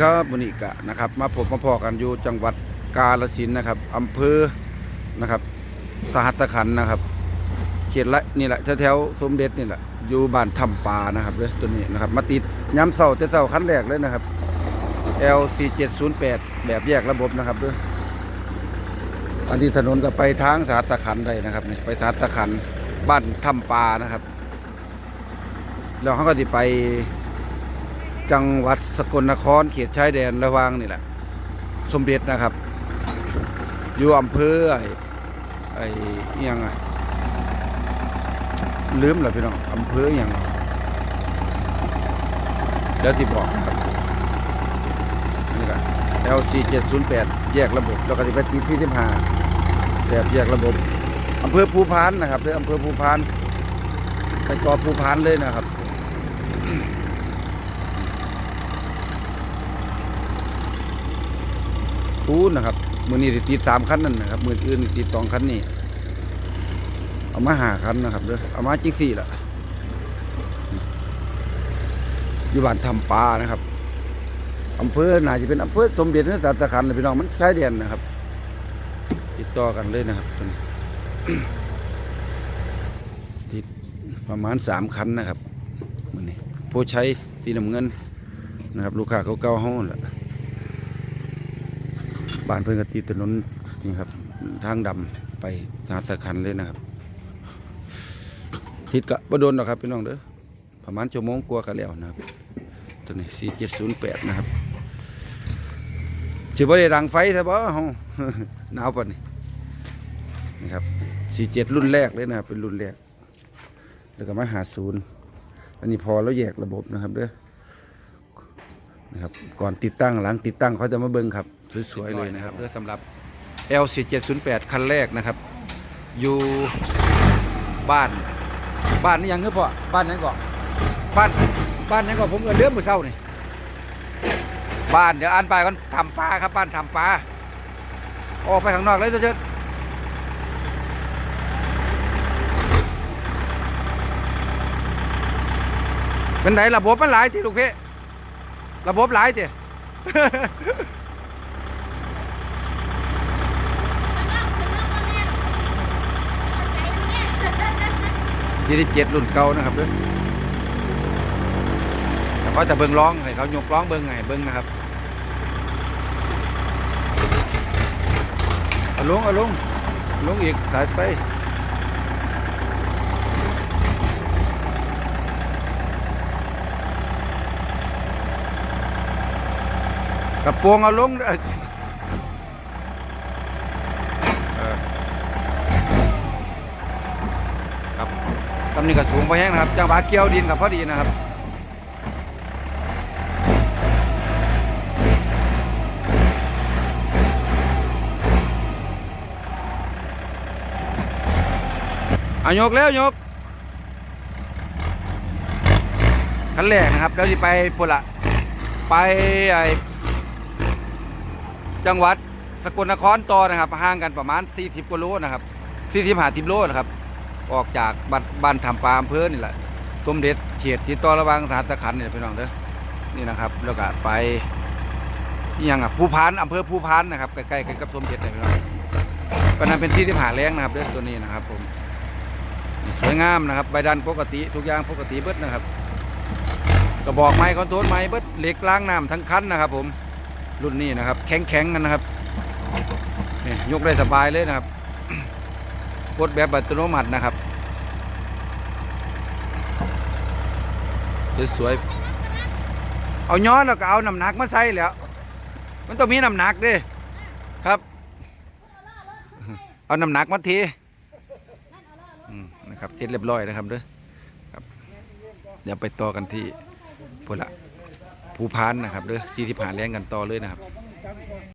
ครับมุนิกะนะครับมาพบมาพอกันอยู่จังหวัดกาฬสินนะครับอำเภอนะครับสหัสขันนะครับ เขตละนี่แหละแถวๆสมเด็จนี่แหละอยู่บ้านถ้ำปานะครับเลยตัวนี้นะครับ มาติดย้ำเสาแต่เสาคันแรกเลยนะครับ L4708 แบบแยกระบบนะครับด้วยอันนี้ถนนก็ไปทางสหัสขันได้นะครับนี่ไปสหัสขันบ้านถ้ำปานะครับแล้วเขาก็จะไป จังหวัดสกลนครเขตชายแดนระวางนี่แหละ สมเด็จนะครับ อยู่อำเภอไอ้ไอ้ยังอะลืมแล้วพี่น้องอำเภออิหยังแล้วที่บอกนะครับนี่ก็ LC 708 แยกระบบ แล้วก็ที่ไปตีที่ที่าแบบแยกระบบอำเภอภูพานนะครับเรืออำเภอภูพานไปต่อภูพานเลยนะครับ พูนนะครับ มือนี้ติดสามคันนั่นนะครับ มืออื่นติดสองคันนี่เอามาหาคันนะครับเด้อเอามาจิกสี่ละอยู่บ้านทำปลานะครับอำเภอน่าจะเป็นอำเภอสมเด็จพระสัตขันธ์เลยพี่น้องมันใชายแดนนะครับ ติดต่อกันเลยนะครับตอนนี้ติดประมาณสามคันนะครับมือนี้ผู้ใช้สีน้ำเงินนะครับ ลูกค้าเขาเก่าห้องแหละ บ้านเพื่อนก็ติถนนนี่ครับ ทางดำไปสหัสขันเลยนะครับ ทิศกะบ่โดนหรอกครับพี่น้องเด้อประมาณชั่วโมงกว่ากันแล้วนะครับ ตัวนี้4708นย์แปดนะครับสิบ่ได้รังไฟใช่บ่เฮาหนาวปานนี้นี่ครับ47รุ่นแรกเลยนะครับเป็นรุ่นแรก แล้วก็มาหาศูนย์อันนี้พอแล้วแยกระบบนะครับเด้อ นะครับ ก่อนติดตั้งหลังติดตั้งเขาจะมาเบิ่งครับ สวยๆเลยนะครับเพื่อสำหรับ L4708 คันแรกนะครับ อยู่บ้าน บ้านนี่ยังคือพอบ้านนั้นก่อนบ้านบ้านนั้นก่อนผมเงินเดือนมือเช้านี่บ้านเดี๋ยวอ่านไปกันทำปลาครับบ้านทำปลาออกไปข้างนอกเลยตัวเชิดเป็นไหนระบบมันหลายที่ลูกเพ ระบบหลายที่ที่สิบเจ็ดรุ่นเก่านะครับเด้อแต่เขาจะเบิ่งร้องให้เขายกร้องเบิ่งให้เบิ่งนะครับเอาลงเอาลงลงอีกสายไป กระโปรงเอาลงเอ้ยเออครับตำนี้ก็สูงพอแห้งนะครับจังหวะเกี่ยวดินกับพอดีนะครับเอายกแล้วยกขั้นแรกนะครับ แล้วสิไปพุ่นละไปไอ จังหวัดสกลนครต่อนะครับห่างกันประมาณ 40กิโลนะครับ40 50โลนะครับ ออกจากบ้านบ้านทำปลาอำเภอนี่แหละ สมเด็จเขตที่ต่อระหวังสหัสขันนี่แหละพี่น้องเด้อนี่นะครับ แล้วก็ไปนี่ยังอะภูพานอำเภอภูพานนะครับใกล้ๆกันกับสมเด็จเลยพี่น้องก็นั้นเป็นที่ที่หาแรงนะครับเด้อตัวนี้นะครับผมสวยงามนะครับใบดันปกติทุกอย่างปกติเบิดนะครับกระบอกไม้คอนโทรลไม้เบิดเหล็กล้างน้ำทั้งคันนะครับผม รุ่นนี้นะครับ แข็งๆกันนะครับนี่ยกได้สบายเลยนะครับกดแบบอัตโนมัตินะครับสวยๆเอาย้อนแล้วก็เอาน้ำหนักมาใส่แล้ว มันต้องมีน้ำหนักดิครับ เอาน้ำหนักมาทีนะครับเสร็จเรียบร้อยนะครับเด้อครับเดี๋ยวไปต่อกันที่พุ่นละ ภูพันนะครับเด้อที่ที่ผ่านแรงกันต่อเลยนะครับ